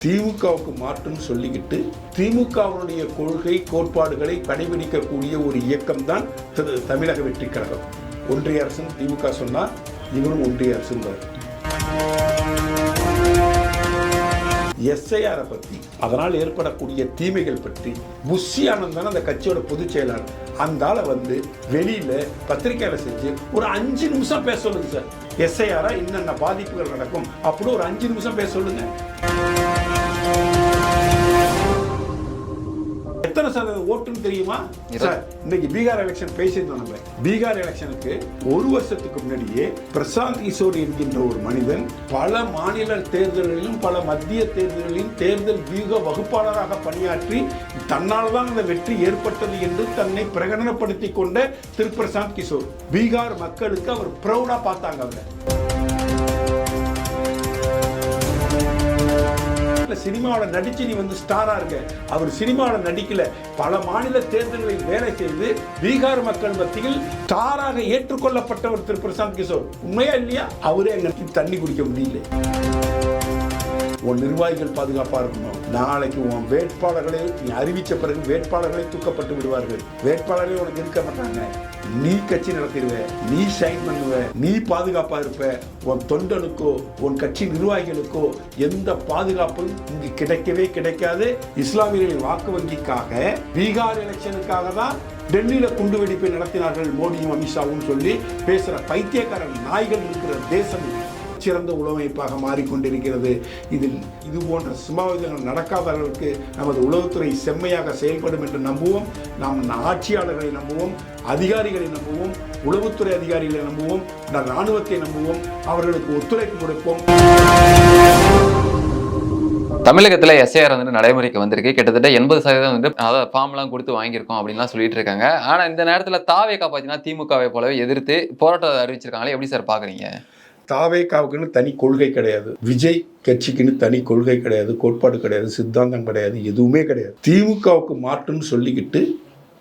திமுகவுக்கு மாற்றுன்னு சொல்லிக்கிட்டு திமுகவினுடைய கொள்கை கோட்பாடுகளை கடைபிடிக்கக்கூடிய ஒரு இயக்கம் தான் திரு தமிழக வெற்றி கழகம் ஒன்றிய அரசு திமுக சொன்னா இவரும் ஒன்றிய அரசுங்கிறார் எஸ்ஐஆரை பற்றி அதனால் ஏற்படக்கூடிய தீமைகள் பற்றி புஷி ஆனந்தான் அந்த கட்சியோட பொதுச் செயலாளர். அந்த ஆளை வந்து வெளியில பத்திரிக்கையில செஞ்சு ஒரு அஞ்சு நிமிஷம் பேச சொல்லுங்க சார். எஸ்ஐஆராக என்னென்ன பாதிப்புகள் நடக்கும்? அப்படி ஒரு அஞ்சு நிமிஷம் பேச சொல்லுங்கள் எத்தனை சதவீத ஓட்டுன்னு தெரியுமா? சார் இன்னைக்கு பீகார் எலெக்ஷன் பேசியிருந்தோம் நம்ம. பீகார் எலெக்ஷனுக்கு ஒரு வருஷத்துக்கு முன்னாடியே பிரசாந்த் கிஷோர் என்கின்ற ஒரு மனிதன் பல மாநில தேர்தல்களிலும் பல மத்திய தேர்தல்களிலும் தேர்தல் வியூக வகுப்பாளராக பணியாற்றி தன்னால் தான் அந்த வெற்றி ஏற்பட்டது என்று தன்னை பிரகடனப்படுத்திக் கொண்ட திரு பிரசாந்த் கிஷோர். பீகார் மக்களுக்கு அவர் ப்ரௌடா பார்த்தாங்க அவரை. சினிமாவில் நடிச்சு நீ வந்து ஸ்டாரா இருக்க அவர் சினிமாவில் நடிக்கல. பல மாநில தேர்தல்களில் வேலை செய்து பீகார் மக்கள் மத்தியில் ஸ்டாராக ஏற்றுக்கொள்ளப்பட்டவர் திரு. பிரசாந்த் கிஷோர். உண்மையா இல்லையா? அவரே எங்களுக்கு தண்ணி குடிக்க முடியல. உன் நிர்வாகிகள் பாதுகாப்பாக இருக்கணும். நாளைக்கு உன் வேட்பாளர்களை நீ அறிவித்த பிறகு வேட்பாளர்களை தூக்கப்பட்டு விடுவார்கள். வேட்பாளர்களே உனக்கு இருக்க மாட்டாங்க. நீ கட்சி நடத்திடுவ நீ ஷைன் பண்ணுவ நீ பாதுகாப்பா இருப்ப. உன் தொண்டனுக்கோ உன் கட்சி நிர்வாகிகளுக்கோ எந்த பாதுகாப்பும் இங்கு கிடைக்கவே கிடைக்காது. இஸ்லாமியர்களின் வாக்கு வங்கிக்காக பீகார் எலெக்ஷனுக்காக தான் டெல்லியில குண்டு வெடிப்பை நடத்தினார்கள் மோடியும் அமித்ஷாவும் சொல்லி பேசுற பைத்தியக்காரன் நாய்கள் இருக்கிற தேசம் மிகச்சிறந்த உளவமைப்பாக மாறிக்கொண்டிருக்கிறது. இதில் இது போன்ற சம்பவங்கள் நடக்காத அளவுக்கு நமது உளவுத்துறை செம்மையாக செயல்படும் என்று நம்புவோம். நாம் ஆட்சியாளர்களை நம்புவோம். அதிகாரிகளை நம்புவோம். உளவுத்துறை அதிகாரிகளை நம்புவோம். நம் இராணுவத்தை நம்புவோம். அவர்களுக்கு ஒத்துழைப்பு கொடுப்போம். தமிழகத்தில் எஸ்ஐஆர் வந்து நடைமுறைக்கு வந்திருக்கு. கிட்டத்தட்ட எண்பது சதவீதம் வந்து அதாவது ஃபார்ம்லாம் கொடுத்து வாங்கியிருக்கோம் அப்படின்லாம் சொல்லிட்டு இருக்காங்க. ஆனால் இந்த நேரத்தில் தாவேக்கா பார்த்தீங்கன்னா திமுகவை போலவே எதிர்த்து போராட்டத்தை அறிவிச்சிருக்காங்களே. எப்படி சார் பார்க்குறீங்க தாவேக்காவுக்குன்னு தனி கொள்கை கிடையாது. விஜய் கட்சிக்குன்னு தனி கொள்கை கிடையாது. கோட்பாடு கிடையாது. சித்தாந்தம் கிடையாது. எதுவுமே கிடையாது. திமுகவுக்கு மாற்றுன்னு சொல்லிக்கிட்டு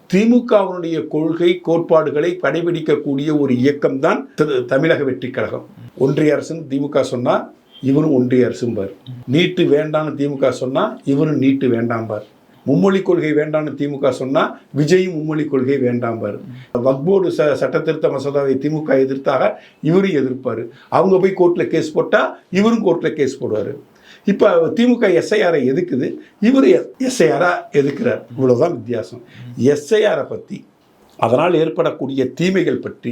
திமுகவினுடைய கொள்கை கோட்பாடுகளை கடைபிடிக்கக்கூடிய ஒரு இயக்கம் தான் தமிழக வெற்றி கழகம். ஒன்றிய அரசுன்னு திமுக சொன்னால் இவரும் ஒன்றிய அரசும்பார். நீட்டு வேண்டான்னு திமுக சொன்னால் இவரும் நீட்டு வேண்டாம்பார். மும்மொழி கொள்கை வேண்டாம்னு திமுக சொன்னால் விஜயும் மும்மொழி கொள்கை வேண்டாம்பார். வக்போர்டு ச சட்டத்திருத்த மசோதாவை திமுக எதிர்த்தாக இவரும் எதிர்ப்பார். அவங்க போய் கோர்ட்டில் கேஸ் போட்டால் இவரும் கோர்ட்டில் கேஸ் போடுவார். இப்போ திமுக எஸ்ஐஆரை எதுக்குது? இவர் எஸ்ஐஆராக எதுக்கிறார்? இவ்வளோதான் வித்தியாசம். எஸ்ஐஆரை பற்றி அதனால் ஏற்படக்கூடிய தீமைகள் பற்றி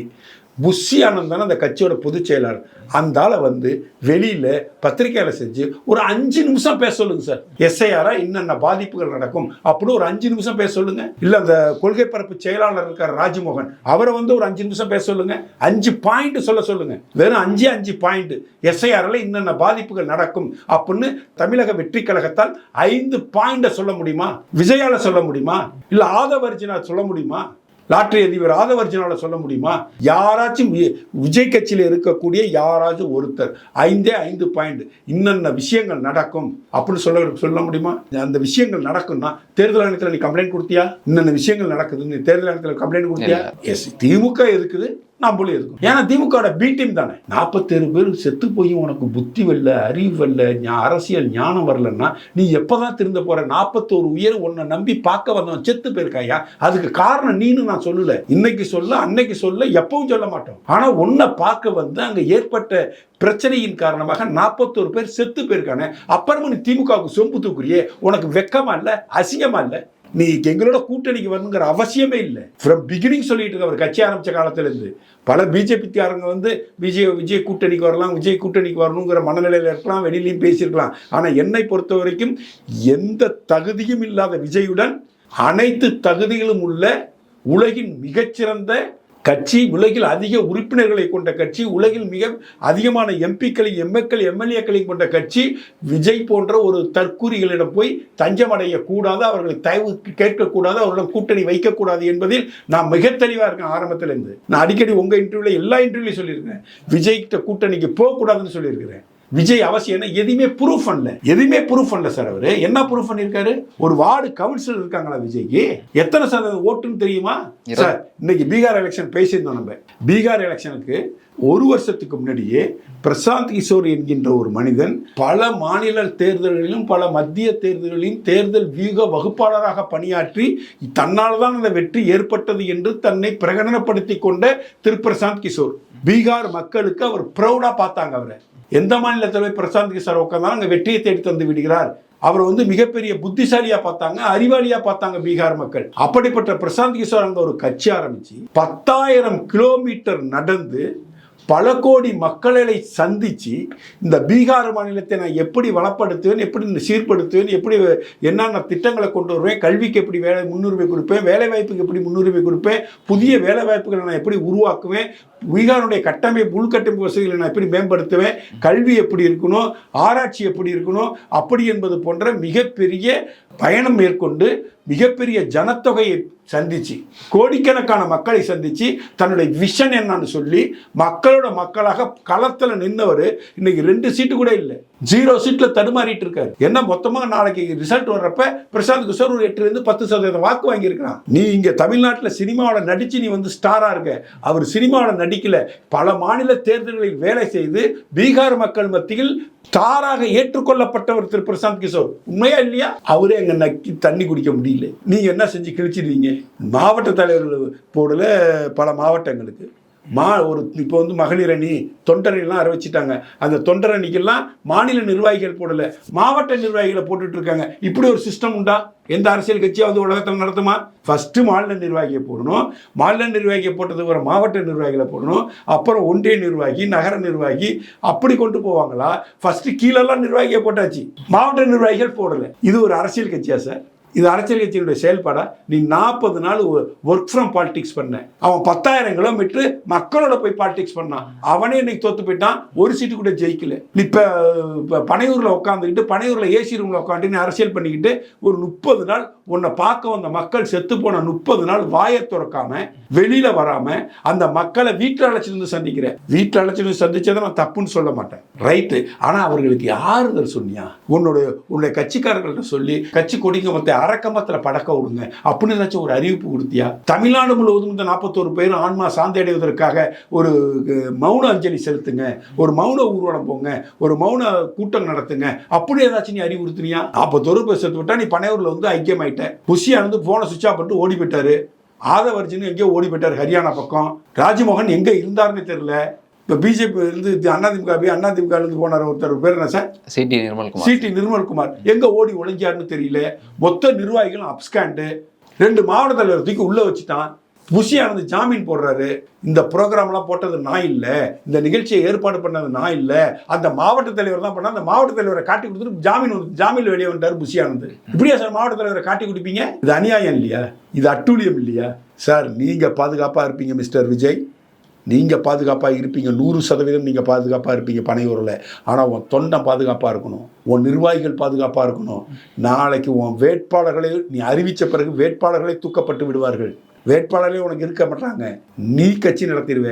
புஷி ஆனந்த் தானே அந்த கட்சியோட பொதுச் செயலாளர். அந்த ஆளை வந்து வெளியில் பத்திரிக்கையில் செஞ்சு ஒரு அஞ்சு நிமிஷம் பேச சொல்லுங்க சார். எஸ்ஐஆரா என்னென்ன பாதிப்புகள் நடக்கும் அப்படின்னு ஒரு அஞ்சு நிமிஷம் பேச சொல்லுங்க. இல்லை அந்த கொள்கை பரப்பு செயலாளர் இருக்கார் ராஜ்மோகன் அவரை வந்து ஒரு அஞ்சு நிமிஷம் பேச சொல்லுங்க. அஞ்சு பாயிண்ட் சொல்ல சொல்லுங்க. வெறும் அஞ்சு அஞ்சு பாயிண்ட் எஸ்ஐஆரில் என்னென்ன பாதிப்புகள் நடக்கும் அப்படின்னு தமிழக வெற்றி கழகத்தால் ஐந்து பாயிண்டை சொல்ல முடியுமா? விஜயால சொல்ல முடியுமா? இல்லை ஆதவர்ஜினா சொல்ல முடியுமா? லாட்டரி அதிபர் ஆதவர்ஜனால சொல்ல முடியுமா? யாராச்சும் விஜய் கட்சியில் இருக்கக்கூடிய யாராச்சும் ஒருத்தர் ஐந்தே ஐந்து பாயிண்ட் இன்னென்ன விஷயங்கள் நடக்கும் அப்படின்னு சொல்ல சொல்ல முடியுமா? அந்த விஷயங்கள் நடக்கும்னா தேர்தல் ஆணையத்தில் நீ கம்ப்ளைண்ட் கொடுத்தியா? இன்னென்ன விஷயங்கள் நடக்குது நீ தேர்தல் ஆணையத்தில் கம்ப்ளைண்ட் கொடுத்தியா? எஸ் திமுக இருக்குது. நம்மளும் இருக்கும் ஏன்னா திமுகவோட பி டீம் தானே. நாற்பத்தேழு பேர் செத்து போய் உனக்கு புத்தி வரல அறிவு வரல அரசியல் ஞானம் வரலன்னா நீ எப்போதான் திருந்த போற? நாற்பத்தோரு உயர் உன்னை நம்பி பார்க்க வந்தவன் செத்து போயிருக்காயா? அதுக்கு காரணம் நீனு நான் சொல்லல. இன்னைக்கு சொல்ல அன்னைக்கு சொல்ல எப்பவும் சொல்ல மாட்டோம். ஆனா உன்னை பார்க்க வந்து அங்க ஏற்பட்ட பிரச்சனையின் காரணமாக நாற்பத்தோரு பேர் செத்து போயிருக்கானே. அப்புறமா நீ திமுகவுக்கு சொம்பு தூக்குறியே. உனக்கு வெக்கமா இல்லை அசிங்கமா இல்லை? நீ எங்களோட கூட்டணிக்கு வரணுங்கிற அவசியமே இல்லை. ஃப்ரம் பிகினிங் சொல்லிட்டு இருக்க அவர் கட்சி ஆரம்பித்த காலத்திலேருந்து பல பிஜேபிக்காரங்க வந்து விஜய் விஜய் கூட்டணிக்கு வரலாம் விஜய் கூட்டணிக்கு வரணுங்கிற மனநிலையில் இருக்கலாம் வெளியிலையும் பேசியிருக்கலாம். ஆனால் என்னை பொறுத்த வரைக்கும் எந்த தகுதியும் இல்லாத விஜயுடன் அனைத்து தகுதிகளும் உள்ள உலகின் மிகச்சிறந்த கட்சி உலகில் அதிக உறுப்பினர்களை கொண்ட கட்சி உலகில் மிக அதிகமான எம்பிக்களை எம்எக்கள் எம்எல்ஏக்களையும் கொண்ட கட்சி விஜய் போன்ற ஒரு தற்கூரிகளிடம் போய் தஞ்சமடைய கூடாது அவர்களை தயவு கேட்கக்கூடாது அவர்களிடம் கூட்டணி வைக்கக்கூடாது என்பதில் நான் மிக தெளிவாக இருக்கேன் ஆரம்பத்துல இருந்து நான் அடிக்கடி உங்கள் இன்டர்வியூவில் எல்லா இன்டர்வியூலையும் சொல்லியிருக்கேன். விஜய்கிட்ட கூட்டணிக்கு போகக்கூடாதுன்னு சொல்லியிருக்கிறேன். விஜய் அவசியம் என்ன? எதுவுமே ப்ரூஃப் பண்ணல. எதுவுமே ப்ரூஃப் பண்ணல சார் அவரு. என்ன ப்ரூஃப் பண்ணியிருக்காரு? ஒரு வார்டு கவுன்சிலர் இருக்காங்களா விஜய்க்கு? எத்தனை சதவீதம் ஓட்டுன்னு தெரியுமா? சார் இன்னைக்கு பீகார் எலெக்ஷன் பேசியிருந்தோம் நம்ம. பீகார் எலெக்ஷனுக்கு ஒரு வருஷத்துக்கு முன்னாடியே பிரசாந்த் கிஷோர் என்கின்ற ஒரு மனிதன் பல மாநில தேர்தல்களிலும் பல மத்திய தேர்தல்களிலும் தேர்தல் வியூக வகுப்பாளராக பணியாற்றி தன்னால் தான் அந்த வெற்றி ஏற்பட்டது என்று தன்னை பிரகடனப்படுத்தி கொண்ட திரு பிரசாந்த் கிஷோர். பீகார் மக்களுக்கு அவர் ப்ரௌடா பார்த்தாங்க அவரை. எந்த மாநிலத்தில் போய் பிரசாந்த் கிஷோர் உட்காந்தாலும் அங்கே வெற்றியை தேடி தந்து விடுகிறார். அவர் வந்து மிகப்பெரிய புத்திசாலியா பார்த்தாங்க அறிவாளியா பார்த்தாங்க பீகார் மக்கள். அப்படிப்பட்ட பிரசாந்த் கிஷோர் அங்க ஒரு கட்சி ஆரம்பிச்சு பத்தாயிரம் கிலோமீட்டர் நடந்து பல கோடி மக்களை சந்தித்து இந்த பீகார் மாநிலத்தை நான் எப்படி வளப்படுத்துவேன் எப்படி சீர்படுத்துவேன் எப்படி என்னென்ன திட்டங்களை கொண்டு வருவேன் கல்விக்கு எப்படி வேலை முன்னுரிமை கொடுப்பேன் வேலைவாய்ப்புக்கு எப்படி முன்னுரிமை கொடுப்பேன் புதிய வேலைவாய்ப்புகளை நான் எப்படி உருவாக்குவேன் பீகாருடைய கட்டமைப்பு உள்கட்டமைப்பு வசதிகளை நான் எப்படி மேம்படுத்துவேன் கல்வி எப்படி இருக்கணும் ஆராய்ச்சி எப்படி இருக்கணும் அப்படி என்பது போன்ற மிகப்பெரிய பயணம் மேற்கொண்டு மிகப்பெரிய ஜனத்தொகையை சந்திச்சு கோடிக்கணக்கான மக்களை சந்திச்சு தன்னுடைய விஷன் என்னன்னு சொல்லி மக்களோட மக்களாக களத்தில் நின்றவர் இன்னைக்கு ரெண்டு சீட்டு கூட இல்லை. ஜீரோ சீட்ல தடுமாறிட்டு இருக்காரு. என்ன மொத்தமாக நாளைக்கு ரிசல்ட் வர்றப்ப பிரசாந்த் கிஷோர் ஒரு எட்டுல இருந்து பத்து சதவீதம் வாக்கு வாங்கியிருக்கிறான். நீ இங்க தமிழ்நாட்டில் சினிமாவில் நடிச்சு நீ வந்து ஸ்டாரா இருக்க. அவர் சினிமாவில் நடிக்கல. பல மாநில தேர்தல்களில் வேலை செய்து பீகார் மக்கள் மத்தியில் ஸ்டாராக ஏற்றுக்கொள்ளப்பட்டவர் திரு பிரசாந்த் கிஷோர். உண்மையா இல்லையா? அவரே அங்கே நக்கி தண்ணி குடிக்க முடியல. நீங்கள் என்ன செஞ்சு கிழிச்சிடுவீங்க? மாவட்ட தலைவர்கள் போடல பல மாவட்டங்களுக்கு. மா ஒரு இப்போ வந்து மகளிர் அணி தொண்டரணிலாம் அறிவிச்சிட்டாங்க. அந்த தொண்டர் அணிக்கெல்லாம் மாநில நிர்வாகிகள் போடலை. மாவட்ட நிர்வாகிகளை போட்டுட்டு இருக்காங்க இப்படி ஒரு சிஸ்டம் உண்டா? எந்த அரசியல் கட்சியாவது உலகத்தில் நடத்துமா? ஃபஸ்ட்டு மாநில நிர்வாகியை போடணும். மாநில நிர்வாகியை போட்டதுக்கு ஒரு மாவட்ட நிர்வாகிகளை போடணும். அப்புறம் ஒன்றிய நிர்வாகி நகர நிர்வாகி அப்படி கொண்டு போவாங்களா? ஃபஸ்ட்டு கீழெல்லாம் நிர்வாகியை போட்டாச்சு. மாவட்ட நிர்வாகிகள் போடலை. இது ஒரு அரசியல் கட்சியா சார்? இது அரசியல் கட்சியினுடைய செயல்பாடா? நீ நாற்பது நாள் ஒர்க் ஃப்ரம் பாலிடிக்ஸ் பண்ண. அவன் பத்தாயிரம் கிலோமீட்டர் மக்களோட போய் பாலிடிக்ஸ் பண்ணான். அவனே இன்னைக்கு தோத்து போயிட்டான். ஒரு சீட்டு கூட ஜெயிக்கல. நீ இப்போ இப்போ பனையூரில் உட்காந்துக்கிட்டு பனையூரில் ஏசி ரூமில் உட்காந்து நீ அரசியல் பண்ணிக்கிட்டு ஒரு முப்பது நாள் உன்னை பார்க்க வந்த மக்கள் செத்து போன முப்பது நாள் வாயை திறக்காம வெளியில வராம அந்த மக்களை வீட்டில் அழைச்சிட்டு வந்து சந்திக்கிற. வீட்டில் அழைச்சிட்டு வந்து சந்திச்சதை நான் தப்புன்னு சொல்ல மாட்டேன். ரைட்டு ஆனால் அவர்களுக்கு யாருதல் சொன்னியா? உன்னுடைய உன்னுடைய கட்சிக்காரர்கள்ட்ட சொல்லி கட்சி கொடிக்க மொத்த அரக்கமத்தில் படக்க விடுங்க. அப்படின்னு ஏதாச்சும் ஒரு அறிவிப்பு கொடுத்தியா? தமிழ்நாடு முழுவதும் இந்த நாற்பத்தோரு பேர் ஆன்மா சாந்தி அடைவதற்காக ஒரு மௌன அஞ்சலி செலுத்துங்க. ஒரு மௌன ஊர்வலம் போங்க. ஒரு மௌன கூட்டம் நடத்துங்க. அப்படி ஏதாச்சும் நீ அறிவுறுத்தினியா? நாற்பத்தோரு பேர் செத்து விட்டா நீ பனையூரில் வந்து ஐக்கியமாயிட்ட. புஷியா வந்து போனை சுவிட்ச் ஆஃப் பண்ணிட்டு ஓடி போயிட்டாரு. ஆதவர்ஜின் எங்கேயோ ஓடி போயிட்டார். ஹரியானா பக்கம். ராஜ்மோகன் எங்கே இருந்தாருன்னு தெரியல. இப்போ பிஜேபி இருந்து அதிமுக போய் அதிமுக இருந்து போனார் ஒருத்தர் பேர் என்ன sir? C T Nirmalkumar. C T Nirmalkumar. எங்க ஓடி ஒளிஞ்சாருன்னு தெரியல. மொத்த நிர்வாகிகளும் அப்ஸ்காண்டு ரெண்டு மாவட்ட தலைவர் தூக்கி உள்ள வச்சுட்டான். புஷியானது ஜாமீன் போடுறாரு. இந்த ப்ரோக்ராம்லாம் போட்டது நான் இல்லை. இந்த நிகழ்ச்சியை ஏற்பாடு பண்ணது நான் இல்லை. அந்த மாவட்ட தலைவர் தான் பண்ணா அந்த மாவட்ட தலைவரை காட்டி கொடுத்துட்டு ஜாமீன் ஜாமீன் வெளியே வந்துட்டார் புஷியானது. இப்படியா சார் மாவட்ட தலைவரை காட்டி கொடுப்பீங்க? இது அநியாயம் இல்லையா? இது அட்டூழியம் இல்லையா? சார் நீங்க பாதுகாப்பா இருப்பீங்க மிஸ்டர் விஜய். நீங்கள் பாதுகாப்பாக இருப்பீங்க. நூறு சதவீதம் நீங்கள் பாதுகாப்பாக இருப்பீங்க பனையூரில். ஆனால் உன் தொண்டை பாதுகாப்பாக இருக்கணும். உன் நிர்வாகிகள் பாதுகாப்பாக இருக்கணும். நாளைக்கு உன் வேட்பாளர்களை நீ அறிவித்த பிறகு வேட்பாளர்களை தூக்கப்பட்டு விடுவார்கள். வேட்பாளர்களே உனக்கு இருக்க மாட்டாங்க. நீ கட்சி நடத்திடுவ.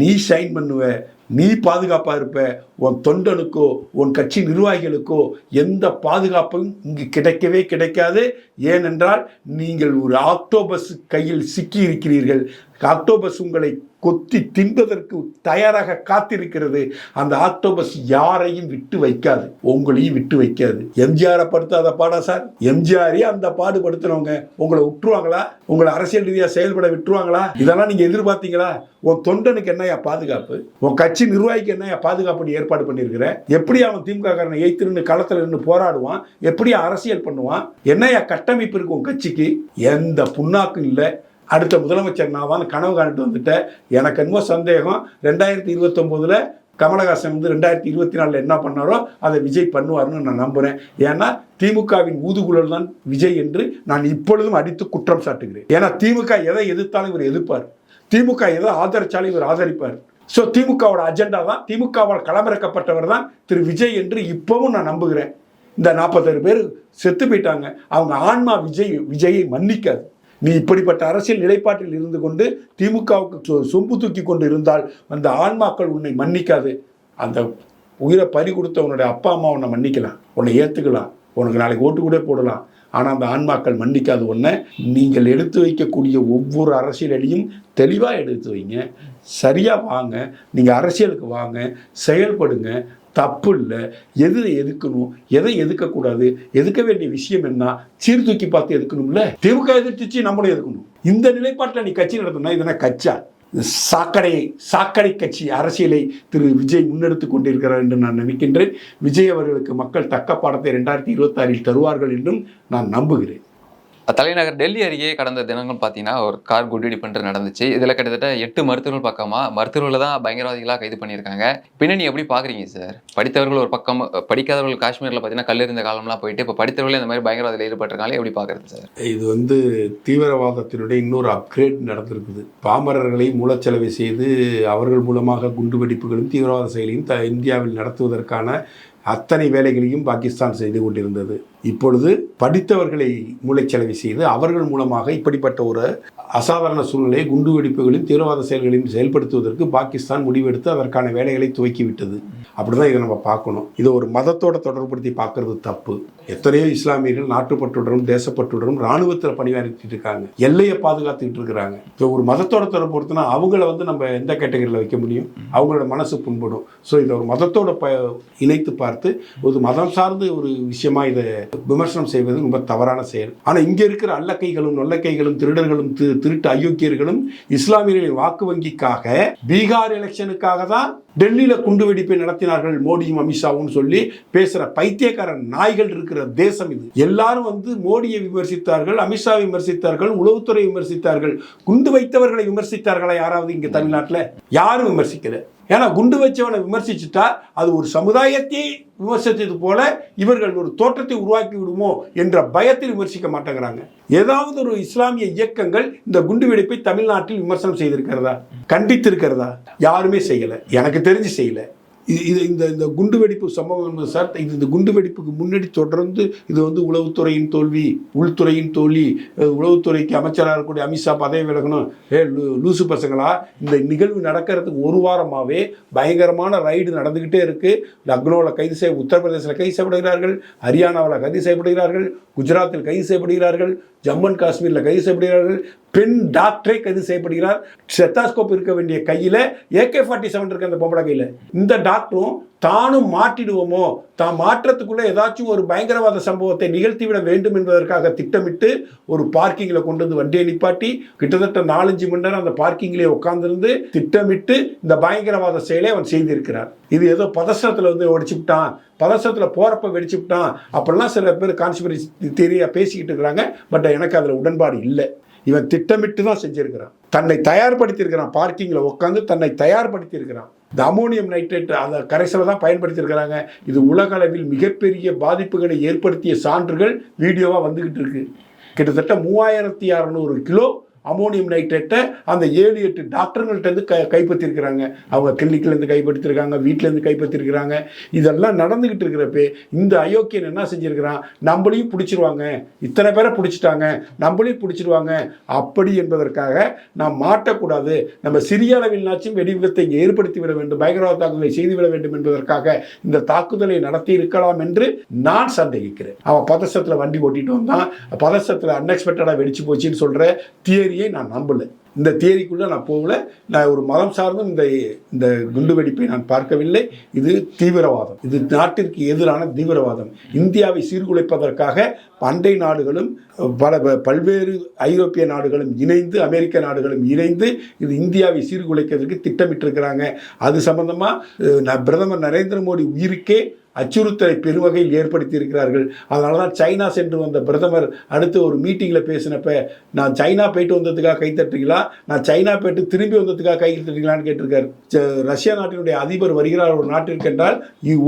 நீ ஷைன் பண்ணுவ. நீ பாதுகாப்பாக இருப்ப உன் தொண்டனுக்கோ உன் கட்சி நிர்வாகிகளுக்கோ எந்த பாதுகாப்பும் இங்கு கிடைக்கவே கிடைக்காது. ஏனென்றால் நீங்கள் ஒரு ஆக்டோபஸ் கையில் சிக்கி இருக்கிறீர்கள் ஆக்டோபஸ் உங்களை கொத்தி தின்பதற்கு தயாராக காத்திருக்கிறது. அந்த ஆக்டோபஸ் யாரையும் விட்டு வைக்காது. உங்களையும் விட்டு வைக்காது. எம்ஜிஆரை படுத்தாத பாடா சார். எம்ஜிஆரே அந்த பாடுபடுத்துறவங்க உங்களை விட்டுருவாங்களா? உங்களை அரசியல் ரீதியாக செயல்பட விட்டுருவாங்களா? இதெல்லாம் நீங்கள் எதிர்பார்த்தீங்களா? உன் தொண்டனுக்கு என்னையா பாதுகாப்பு? உன் கட்சி நிர்வாகிக்கு என்ன பாதுகாப்பு ஏற்பாடு பண்ணியிருக்கிற? எப்படி அவன் திமுக காரனை எய்த்து களத்தில் நின்று போராடுவான்? எப்படி அரசியல் பண்ணுவான்? என்னையா கட்டமைப்பு இருக்கு உன் கட்சிக்கு? எந்த புண்ணாக்கும் இல்லை. அடுத்த முதலமைச்சர் நான் கனவு காணிட்டு வந்துட்டேன் எனக்கு என்னமோ சந்தேகம். ரெண்டாயிரத்தி இருபத்தொம்போதில் கமலஹாசன் வந்து ரெண்டாயிரத்தி இருபத்தி நாலில் என்ன பண்ணாரோ அதை விஜய் பண்ணுவார்னு நான் நம்புகிறேன் ஏன்னா திமுகவின் ஊதுகுழல் தான் விஜய் என்று நான் இப்பொழுதும் அடித்து குற்றம் சாட்டுகிறேன். ஏன்னா திமுக எதை எதிர்த்தாலும் இவர் எதிர்ப்பார். திமுக எதை ஆதரிச்சாலும் இவர் ஆதரிப்பார். ஸோ திமுகவோட அஜெண்டா தான். திமுகவால் களமிறக்கப்பட்டவர் தான் திரு விஜய் என்று இப்பவும் நான் நம்புகிறேன். இந்த நாற்பத்தாறு பேர் செத்து போயிட்டாங்க. அவங்க ஆன்மா விஜய் விஜயை மன்னிக்காது. நீ இப்படிப்பட்ட அரசியல் நிலைப்பாட்டில் இருந்து கொண்டு திமுகவுக்கு சொ- சொம்பு தூக்கி கொண்டு இருந்தால் அந்த ஆன்மாக்கள் உன்னை மன்னிக்காது. அந்த உயிரை பறி கொடுத்த உன்னுடைய அப்பா அம்மா உன்னை மன்னிக்கலாம். உன்னை ஏற்றுக்கலாம் உனக்கு நாளைக்கு ஓட்டு கூட போடலாம். ஆனால் அந்த ஆன்மாக்கள் மன்னிக்காத ஒன்று நீங்கள் எடுத்து வைக்கக்கூடிய ஒவ்வொரு அரசியலையும் தெளிவாக எடுத்து வைங்க. சரியாக வாங்க நீங்கள் அரசியலுக்கு வாங்க செயல்படுங்க தப்பு இல்லை எது எதுக்கணும் எதை எதுக்கக்கூடாது எதுக்க வேண்டிய விஷயம் என்ன சீர்தூக்கி பார்த்து எதுக்கணும்ல? திமுக எதிர்த்துச்சு நம்மளும் எதுக்கணும். இந்த நிலைப்பாட்டில் நீ கட்சி நடத்தணும்னா இதெல்லாம் கட்சா? சாக்கடை சாக்கடை கட்சி அரசியலை திரு. விஜய் முன்னெடுத்து கொண்டிருக்கிறார் என்று நான் நினைக்கின்றேன். விஜய் அவர்களுக்கு மக்கள் தக்க பாடத்தை ரெண்டாயிரத்தி இருபத்தாறில் தருவார்கள் என்றும் நான் நம்புகிறேன். தலைநகர் டெல்லி அருகே கடந்த தினங்கள் பார்த்தீங்கன்னா ஒரு கார் குண்டுவெடிப்புன்றது நடந்துச்சு. இதில் கிட்டத்தட்ட எட்டு மருத்துவர்கள் பக்கமா மருத்துவர்களை தான் பயங்கரவாதிகளாக கைது பண்ணியிருக்காங்க. பின்னணி எப்படி பார்க்குறீங்க சார் படித்தவர்கள் ஒரு பக்கம் படிக்காதவர்கள் காஷ்மீரில் பார்த்தீங்கன்னா கல் இருந்த காலம்லாம் போயிட்டு இப்போ படித்தவர்களே இந்த மாதிரி பயங்கரவாதியில் ஈடுபட்டிருக்காங்களே எப்படி பார்க்குறது சார் இது வந்து தீவிரவாதத்தினுடைய இன்னொரு அப்கிரேட் நடந்திருக்குது. பாமரர்களை மூலச்செலவை செய்து அவர்கள் மூலமாக குண்டுவெடிப்புகளும் தீவிரவாத செயலையும் த இந்தியாவில் நடத்துவதற்கான அத்தனை வேலைகளையும் பாகிஸ்தான் செய்து கொண்டிருந்தது. இப்பொழுது படித்தவர்களை மூளைச்சலவை செய்து அவர்கள் மூலமாக இப்படிப்பட்ட ஒரு அசாதாரண சூழ்நிலையை குண்டுவெடிப்புகளையும் தீவிரவாத செயல்களையும் செயல்படுத்துவதற்கு பாகிஸ்தான் முடிவெடுத்து அதற்கான வேலைகளை துவக்கிவிட்டது. அப்படிதான் இதை நம்ம பார்க்கணும். இது ஒரு மதத்தோட தொடர்புபடுத்தி பார்க்கறது தப்பு. எத்தனையோ இஸ்லாமியர்கள் நாட்டுப்பற்றுடனும் தேசப்பற்றுடனும் ராணுவத்தில் பணியாற்றிட்டு இருக்காங்க. எல்லையை பாதுகாத்துக்கிட்டு இருக்கிறாங்க. ஸோ ஒரு மதத்தோட தொடர்புபடுத்தினா அவங்கள வந்து நம்ம எந்த கேட்டகரியில் வைக்க முடியும்? அவங்களோட மனசு புண்படும். ஸோ இதை ஒரு மதத்தோட ப இணைத்து பார்த்து ஒரு மதம் சார்ந்து ஒரு விஷயமா இதை விமர்சனம் செய்வது ரொம்ப தவறான செயல். ஆனால் இங்கே இருக்கிற அல்லக்கைகளும் நொல்லக்கைகளும் திருடர்களும் திரு திருட்டு அயோக்கியர்களும் இஸ்லாமியர்களின் வாக்கு வங்கிக்காக பீகார் எலெக்ஷனுக்காக தான் டெல்லியில குண்டு வெடிப்பை நடத்தினார்கள் மோடியும் அமித்ஷாவும் சொல்லி பேசுற பைத்தியக்கார நாய்கள் இருக்கிற தேசம் இது. எல்லாரும் வந்து மோடியை விமர்சித்தார்கள் அமித்ஷா விமர்சித்தார்கள் உளவுத்துறை விமர்சித்தார்கள். குண்டு வைத்தவர்களை விமர்சித்தார்களா யாராவது இங்க தமிழ்நாட்டில்? யாரும் விமர்சிக்கல. ஏன்னா குண்டு வச்சவனை விமர்சிச்சுட்டா அது ஒரு சமுதாயத்தை விமர்சித்தது போல இவர்கள் ஒரு தோற்றத்தை உருவாக்கி விடுமோ என்ற பயத்தில் விமர்சிக்க மாட்டேங்கிறாங்க. ஏதாவது ஒரு இஸ்லாமிய இயக்கங்கள் இந்த குண்டு வெடிப்பை தமிழ்நாட்டில் விமர்சனம் செய்திருக்கிறதா? கண்டித்திருக்கிறதா? யாருமே செய்யல. எனக்கு தெரிஞ்சு செய்யலை. இது இது இந்த இந்த குண்டு வெடிப்பு சம்பவம் சார்? இது இந்த குண்டு வெடிப்புக்கு முன்னாடி தொடர்ந்து இது வந்து உளவுத்துறையின் தோல்வி உள்துறையின் தோல்வி உளவுத்துறைக்கு அமைச்சராக இருக்கக்கூடிய அமித்ஷா பதவி விலகணும். ஏ லூசு பசங்களா இந்த நிகழ்வு நடக்கிறதுக்கு ஒரு வாரமாகவே பயங்கரமான ரைடு நடந்துக்கிட்டே இருக்குது லக்னோவில் கைது செய்ய உத்தரப்பிரதேசத்தில் கைது செய்யப்படுகிறார்கள். ஹரியானாவில் கைது செய்யப்படுகிறார்கள். குஜராத்தில் கைது செய்யப்படுகிறார்கள். ஜம்மு அண்ட் காஷ்மீரில் கைது செய்யப்படுகிறார்கள். பெண் டாக்டரே கைது செய்யப்படுகிறார். செத்தாஸ்கோப் இருக்க வேண்டிய கையில் ஏகே ஃபார்ட்டி செவன் இருக்க அந்த பொம்பளை கையில். இந்த டாக்டரும் தானும் மாற்றிடுவோமோ தான் மாற்றத்துக்குள்ளே ஏதாச்சும் ஒரு பயங்கரவாத சம்பவத்தை நிகழ்த்திவிட வேண்டும் என்பதற்காக திட்டமிட்டு ஒரு பார்க்கிங்கில் கொண்டு வந்து வண்டியை நிப்பாட்டி கிட்டத்தட்ட நாலஞ்சு மணி நேரம் அந்த பார்க்கிங்லேயே உட்காந்துருந்து திட்டமிட்டு இந்த பயங்கரவாத செயலை அவன் செய்திருக்கிறார். இது ஏதோ பதசத்தில் வந்து ஒடிச்சிவிட்டான் பதசத்தில் போகிறப்ப போறப்ப வெடிச்சுவிட்டான் அப்படிலாம் சில பேர் கான்ஸ்பிரசி தெரியா பேசிக்கிட்டு இருக்கிறாங்க. பட் எனக்கு அதில் உடன்பாடு இல்லை. இவன் திட்டமிட்டு தான் செஞ்சிருக்கிறான். தன்னை தயார்படுத்தியிருக்கிறான். பார்க்கிங்கில் உட்காந்து தன்னை தயார்படுத்தியிருக்கிறான். இந்த அமோனியம் நைட்ரேட் அந்த கரைசலை தான் பயன்படுத்தியிருக்கிறாங்க. இது உலக அளவில் மிகப்பெரிய பாதிப்புகளை ஏற்படுத்திய சான்றுகள் வீடியோவாக வந்துக்கிட்டு இருக்கு. கிட்டத்தட்ட மூவாயிரத்தி அறநூறு கிலோ அமோனியம் நைட்ரேட்டை அந்த ஏழு எட்டு டாக்டர்கள்ட்டேருந்து க கைப்பற்றிருக்கிறாங்க. அவங்க கிளினிக்லேருந்து கைப்பற்றிருக்காங்க வீட்டிலேருந்து கைப்பற்றிருக்கிறாங்க. இதெல்லாம் நடந்துக்கிட்டு இருக்கிறப்ப இந்த அயோக்கியன் என்ன செஞ்சிருக்கிறான்? நம்மளையும் பிடிச்சிருவாங்க. இத்தனை பேரை பிடிச்சிட்டாங்க. நம்மளையும் பிடிச்சிருவாங்க. அப்படி என்பதற்காக நாம் மாட்டக்கூடாது. நம்ம சிறிய அளவில்னாச்சும் வெடிவிபத்தை ஏற்படுத்தி விட வேண்டும். பயங்கரவாத தாக்குதலை செய்துவிட வேண்டும் என்பதற்காக இந்த தாக்குதலை நடத்தி இருக்கலாம் என்று நான் சந்தேகிக்கிறேன். அவன் பதசத்தில் வண்டி ஓட்டிட்டு வந்தான். பதசத்தில் அன்எக்ஸ்பெக்டடாக வெடிச்சு போச்சுன்னு சொல்கிற தியரி தியரியை நான் நம்பலை. இந்த தியரிக்குள்ளே நான் போகல. நான் ஒரு மதம் சார்ந்தும் இந்த இந்த குண்டு வெடிப்பை நான் பார்க்கவில்லை. இது தீவிரவாதம். இது நாட்டிற்கு எதிரான தீவிரவாதம். இந்தியாவை சீர்குலைப்பதற்காக பண்டை நாடுகளும் பல பல்வேறு ஐரோப்பிய நாடுகளும் இணைந்து அமெரிக்க நாடுகளும் இணைந்து இது இந்தியாவை சீர்குலைக்கிறதுக்கு திட்டமிட்டிருக்கிறாங்க. அது சம்பந்தமாக பிரதமர் நரேந்திர மோடி உயிருக்கே அச்சுறுத்தலை பெருவகையில் ஏற்படுத்தி இருக்கிறார்கள் அதனால தான் சைனா சென்று வந்த பிரதமர் அடுத்து ஒரு மீட்டிங்கில் பேசினப்ப நான் சைனா போயிட்டு வந்ததுக்காக கை தட்டுறீங்களா? நான் சைனா போயிட்டு திரும்பி வந்ததுக்காக கை தட்டுறீங்களான்னு கேட்டிருக்காரு. ரஷ்யா நாட்டினுடைய அதிபர் வருகிறார் ஒரு நாட்டிற்கு என்றால்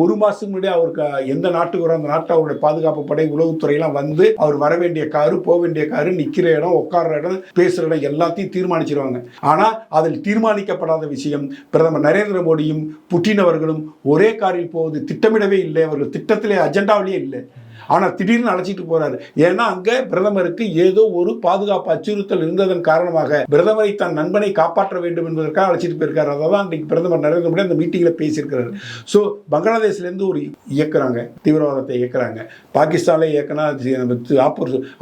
ஒரு மாதத்துக்கு முன்னாடி அவருக்கு எந்த நாட்டுக்கு வரும் அந்த நாட்டில் அவருடைய பாதுகாப்பு படை உளவுத்துறையெல்லாம் வந்து அவர் வர வேண்டிய காரு போக வேண்டிய காரு நிற்கிற இடம் உட்கார்ற இடம் பேசுகிற இடம் எல்லாத்தையும் தீர்மானிச்சிருவாங்க. ஆனால் அதில் தீர்மானிக்கப்படாத விஷயம் பிரதமர் நரேந்திர மோடியும் புட்டின் அவர்களும் ஒரே காரில் போவது திட்டமிடவே இல்லை அவர்கள் திட்டத்திலே அஜெண்டாவிலேயே இல்லை. ஆனால் திடீர்னு அழைச்சிட்டு போறாரு. ஏன்னா அங்க பிரதமருக்கு ஏதோ ஒரு பாதுகாப்பு அச்சுறுத்தல் இருந்ததன் காரணமாக பிரதமரை தன் நண்பனை காப்பாற்ற வேண்டும் என்பதற்காக அழைச்சிட்டு போயிருக்காரு. அதை தான் இன்றைக்கு பிரதமர் நரேந்திர மோடி அந்த மீட்டிங்கில் பேசியிருக்கிறார். ஸோ பங்களாதேஷ்லேருந்து ஒரு இயக்குறாங்க தீவிரவாதத்தை இயக்குறாங்க. பாகிஸ்தானில் இயக்கினா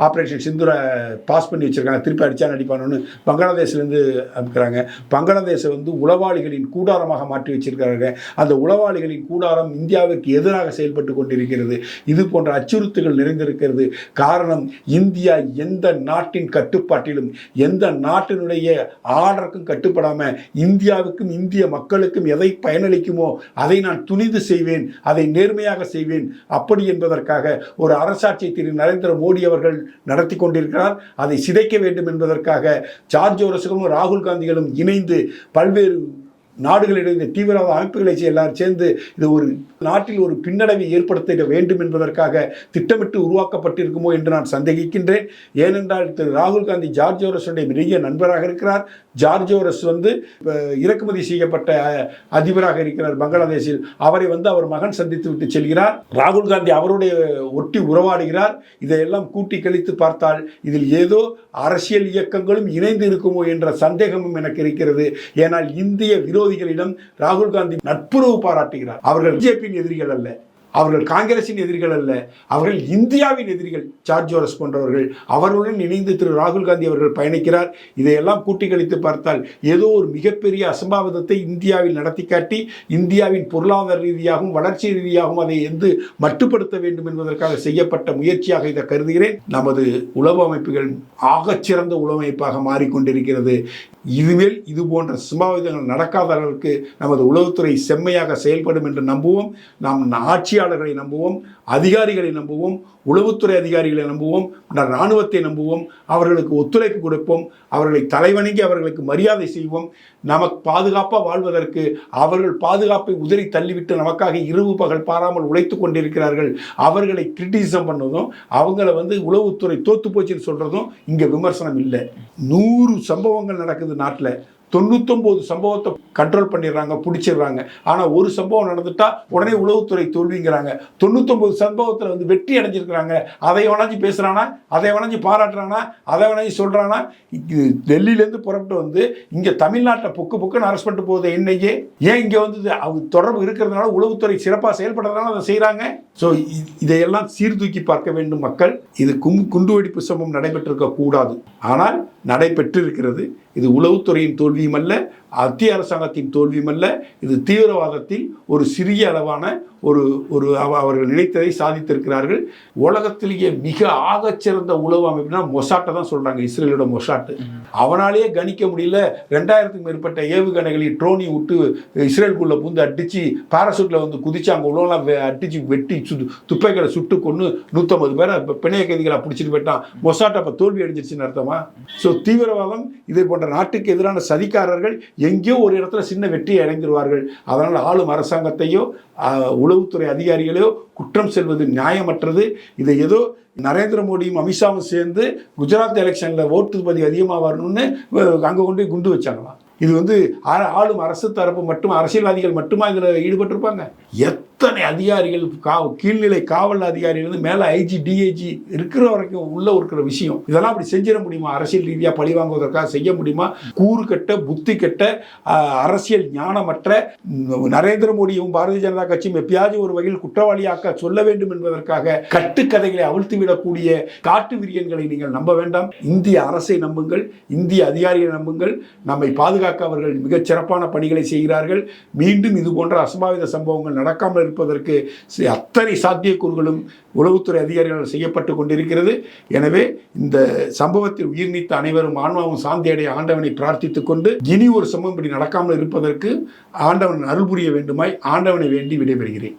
ஆப்ரேஷன் சிந்துரை பாஸ் பண்ணி வச்சிருக்காங்க. திருப்பி அடிச்சா நடிப்பானு பங்களாதேஷ்லேருந்து அனுப்புகிறாங்க பங்களாதேஷை வந்து உளவாளிகளின் கூடாரமாக மாற்றி வச்சிருக்காங்க அந்த உளவாளிகளின் கூடாரம் இந்தியாவிற்கு எதிராக செயல்பட்டு கொண்டிருக்கிறது. இது போன்ற அச்சுறுத்துகள் நிறைந்திருக்கிறது. காரணம் இந்தியா எந்த நாட்டின் கட்டுப்பாட்டிலும் எந்த நாட்டினுடைய ஆர்டருக்கும் கட்டுப்படாமல் இந்தியாவுக்கும் இந்திய மக்களுக்கும் எதை பயனளிக்குமோ அதை நான் துணிந்து செய்வேன் அதை நேர்மையாக செய்வேன். அப்படி என்பதற்காக ஒரு அரசாட்சியை திரு. நரேந்திர மோடி அவர்கள் நடத்தி கொண்டிருக்கிறார். அதை சிதைக்க வேண்டும் என்பதற்காக ஜார்ஜ் ஓரசுகளும் ராகுல் காந்திகளும் இணைந்து பல்வேறு நாடுகளிடையே தீவிரவாத அமைப்புகளை எல்லாரும் சேர்ந்து இது ஒரு நாட்டில் ஒரு பின்னடைவை ஏற்படுத்த வேண்டும் என்பதற்காக திட்டமிட்டு உருவாக்கப்பட்டிருக்குமோ என்று நான் சந்தேகிக்கின்றேன். ஏனென்றால் திரு ராகுல் காந்தி ஜார்ஜ் ஓரஸுடைய மிக நண்பராக இருக்கிறார். ஜார்ஜோரஸ் வந்து இறக்குமதி செய்யப்பட்ட அதிபராக இருக்கிறார் பங்களாதேஷில். அவரை வந்து அவர் மகன் சந்தித்து விட்டு செல்கிறார். ராகுல் காந்தி அவருடைய ஒட்டி உறவாடுகிறார். இதையெல்லாம் கூட்டி கழித்து பார்த்தால் இதில் ஏதோ அரசியல் இயக்கங்களும் இணைந்து இருக்குமோ என்ற சந்தேகமும் எனக்கு இருக்கிறது. ஏனால் இந்திய விரோதிகளிடம் ராகுல் காந்தி நட்புறவு பாராட்டுகிறார். அவர்கள் பிஜேபியின் எதிரிகள் அல்ல. அவர்கள் காங்கிரசின் எதிரிகள் அல்ல அவர்கள் இந்தியாவின் எதிரிகள். ஜார்ஜ் ஜோரஸ் போன்றவர்கள் அவர்களுடன் இணைந்து திரு ராகுல் காந்தி அவர்கள் பயணிக்கிறார். இதையெல்லாம் கூட்டி கழித்து பார்த்தால் ஏதோ ஒரு மிகப்பெரிய அசம்பாவிதத்தை இந்தியாவில் நடத்தி காட்டி இந்தியாவின் பொருளாதார ரீதியாகவும் வளர்ச்சி ரீதியாகவும் அதை எந்து மட்டுப்படுத்த வேண்டும் என்பதற்காக செய்யப்பட்ட முயற்சியாக இதை கருதுகிறேன். நமது உளவு அமைப்புகள் ஆகச்சிறந்த உளவு அமைப்பாக மாறிக்கொண்டிருக்கிறது. இதுமேல் இது போன்ற சம்பாவிதங்கள் நடக்காத அளவுக்கு நமது உளவுத்துறை செம்மையாக செயல்படும் என்று நம்புவோம். நாம் ஆட்சியாளர்களை நம்புவோம். அதிகாரிகளை நம்புவோம். உளவுத்துறை அதிகாரிகளை நம்புவோம் இராணுவத்தை நம்புவோம் அவர்களுக்கு ஒத்துழைப்பு கொடுப்போம் அவர்களை தலைவணங்கி அவர்களுக்கு மரியாதை செய்வோம். நமக்கு பாதுகாப்பாக வாழ்வதற்கு அவர்கள் பாதுகாப்பை உதறி தள்ளிவிட்டு நமக்காக இரவு பகல் பாராமல் உழைத்து கொண்டிருக்கிறார்கள். அவர்களை கிரிட்டிசிசம் பண்ணதும் அவங்கள வந்து உளவுத்துறை தோத்து போச்சுன்னு சொல்கிறதும் இங்கே விமர்சனம் இல்லை. நூறு சம்பவங்கள் நடக்குது நாட்டில். தொண்ணூத்தொம்பது சம்பவத்தை கண்ட்ரோல் பண்ணிடுறாங்க பிடிச்சிடுறாங்க. ஆனால் ஒரு சம்பவம் நடந்துட்டால் உடனே உளவுத்துறை தோல்விங்கிறாங்க. தொண்ணூத்தொம்பது சம்பவத்தில் வந்து வெற்றி அடைஞ்சிருக்கிறாங்க. அதை வணஞ்சி பேசுகிறானா அதை வணஞ்சி பாராட்டுறானா? அதை வணஞ்சி சொல்கிறானா இது டெல்லியிலேருந்து புறப்பட்டு வந்து இங்கே தமிழ்நாட்டில் பொக்கு பொக்குன்னு அரெஸ்ட் பண்ணிட்டு போகுது என்னையே ஏன் இங்கே வந்து அவங்க தொடர்பு இருக்கிறதுனால உளவுத்துறை சிறப்பாக செயல்படுறதுனால அதை செய்கிறாங்க ஸோ இதையெல்லாம் சீர்தூக்கி பார்க்க வேண்டும் மக்கள். இது கும் குண்டுவெடிப்பு சம்பவம் நடைபெற்றிருக்க கூடாது ஆனால் நடைபெற்றிருக்கிறது. இது உளவுத்துறையின் தோல்வியும் அல்ல மத்திய அரசாங்கத்தின் தோல்வியும் அல்ல இது தீவிரவாதத்தில் ஒரு சிறிய அளவான ஒரு ஒரு அவ- அவர்கள் நினைத்ததை சாதித்திருக்கிறார்கள். உலகத்திலேயே மிக ஆகச்சிறந்த உளவு அமைப்புனா மொசாட்டை தான் சொல்கிறாங்க இஸ்ரேலோட மொசாட்டு. அவனாலேயே கணிக்க முடியல. ரெண்டாயிரத்துக்கு மேற்பட்ட ஏவுகணைகளை ட்ரோனி விட்டு இஸ்ரேலுக்குள்ளே பூந்து அடிச்சு பாராசூட்டில் வந்து குதிச்சு அங்கே உள்ளவெல்லாம் வெ- அடிச்சு வெட்டி சு துப்பைகளை சுட்டு கொண்டு நூற்றம்பது பேரை இப்போ பிணைய கைதிகளை பிடிச்சிட்டு போயிட்டான். மொசாட்டை அப்போ தோல்வி அடைஞ்சிருச்சுன்னு அர்த்தமா? ஸோ தீவிரவாதம் இதே போன்ற நாட்டுக்கு எதிரான சதிக்காரர்கள் எங்கேயோ ஒரு இடத்துல சின்ன வெற்றி அடைந்துருவார்கள். அதனால் ஆளும் அரசாங்கத்தையோ உளவுத்துறை அதிகாரிகளையோ குற்றம் செல்வது நியாயமற்றது. இதை ஏதோ நரேந்திர மோடியும் அமித்ஷாவும் சேர்ந்து குஜராத் எலெக்ஷனில் ஓட்டு பதிவு அதிகமாக வரணும்னு அங்கே கொண்டு குண்டு வச்சாங்களாம். இது வந்து ஆளும் அரசு தரப்பு மட்டும் அரசியல்வாதிகள் மட்டுமா இதில் ஈடுபட்டிருப்பாங்க? எத் அத்தனை அதிகாரிகள் கா கீழ்நிலை காவல் அதிகாரிகள் மேலே ஐஜி டிஐஜி இருக்கிற வரைக்கும் உள்ள இருக்கிற விஷயம். இதெல்லாம் அப்படி செஞ்சிட முடியுமா? அரசியல் ரீதியாக பழி வாங்குவதற்காக செய்ய முடியுமா? கூறு கெட்ட புத்தி கெட்ட அரசியல் ஞானமற்ற நரேந்திர மோடியும் பாரதிய ஜனதா கட்சியும் எப்பயாவது ஒரு வகையில் குற்றவாளியாக்க சொல்ல வேண்டும் என்பதற்காக கட்டுக்கதைகளை அவிழ்த்து விடக்கூடிய காட்டு விரியன்களை நீங்கள் நம்ப வேண்டாம். இந்திய அரசை நம்புங்கள் இந்திய அதிகாரிகளை நம்புங்கள். நம்மை பாதுகாக்க அவர்கள் மிகச் சிறப்பான பணிகளை செய்கிறார்கள். மீண்டும் இது போன்ற அசம்பாவித சம்பவங்கள் நடக்காமல் இருப்பதற்கு அத்தனை சாத்தியக்கூறுகளும் உளவுத்துறை அதிகாரிகளால் செய்யப்பட்டு கொண்டிருக்கிறது. எனவே இந்த சம்பவத்தில் உயிர் நீத்த அனைவரும் ஆன்மாவும் சாந்தி அடைய ஆண்டவனை பிரார்த்தித்துக் கொண்டு இனி ஒரு சம்பவம் இப்படி நடக்காமல் இருப்பதற்கு ஆண்டவன் அருள் புரிய வேண்டுமாய் ஆண்டவனை வேண்டி விடைபெறுகிறேன்.